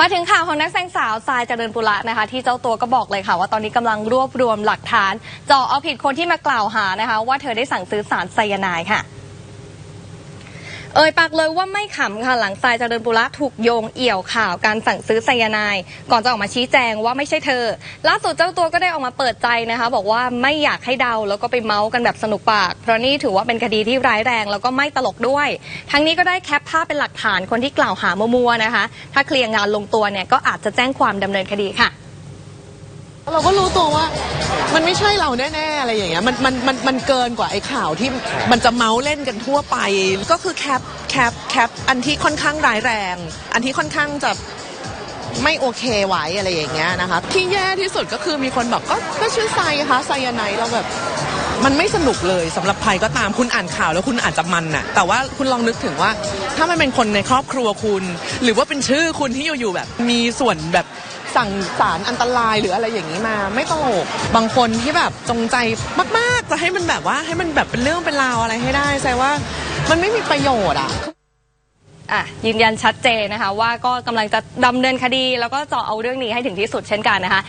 มาถึงข่าวของนักแสดงสาวทรายเจริญปุระนะคะ ที่เจ้าตัวก็บอกเลยค่ะ ว่าตอนนี้กำลังรวบรวมหลักฐานเจาะเอาผิดคนที่มากล่าวหานะคะ ว่าเธอได้สั่งซื้อสารไซยาไนด์ค่ะ เอ่ยปากเลยว่าไม่ขำค่ะหลังทรายเจริญปุระถูกโยงเอี่ยวข่าวการสั่งซื้อไซยาไนด์ก่อนจะออกมาชี้แจงว่าไม่ใช่เธอ ล่าสุดเจ้าตัวก็ได้ออกมาเปิดใจนะคะ บอกว่าไม่อยากให้เดาแล้วก็ไปเมาส์กันแบบสนุกปาก เพราะนี่ถือว่าเป็นคดีที่ร้ายแรงแล้วก็ไม่ตลกด้วย ทั้งนี้ก็ได้แคปภาพเป็นหลักฐานคนที่กล่าวหามัวๆนะคะ ถ้าเคลียร์งานลงตัวเนี่ยก็อาจจะแจ้งความดำเนินคดีค่ะ เราก็รู้ตัวว่า มันไม่ใช่เราแน่ๆอะไรอย่างเงี้ยมันมันมันมันเกินกว่าไอ้ข่าวที่มันจะเมาส์เล่นกันทั่วไป ก็คือแคปแคปแคปอันที่ค่อนข้างร้ายแรง อันที่ค่อนข้างจะไม่โอเคไว้อะไรอย่างเงี้ยนะคะที่แย่ที่สุดก็คือมีคนบอกก็ก็ชื่อไซค่ะไซยาไนด์เราแบบ มันไม่สนุกเลยสำหรับใครก็ตามคุณอ่านข่าวแล้วคุณอาจจะมันน่ะ แต่ว่าคุณลองนึกถึงว่า ถ้ามันเป็นคนในครอบครัวคุณ หรือว่าเป็นชื่อคุณที่อยู่ๆแบบ มีส่วนแบบสั่งสารอันตรายหรืออะไรอย่างนี้มา ไม่ตลกบางคนที่แบบจงใจมากๆจะให้มันแบบว่าให้มันแบบเป็นเรื่องเป็นราวอะไรให้ได้แสดงว่ามันไม่มีประโยชน์อะอะยืนยันชัดเจนนะคะ ว่าก็กำลังจะดำเนินคดี แล้วก็เจาะเอาเรื่องนี้ให้ถึงที่สุดเช่นกันนะคะ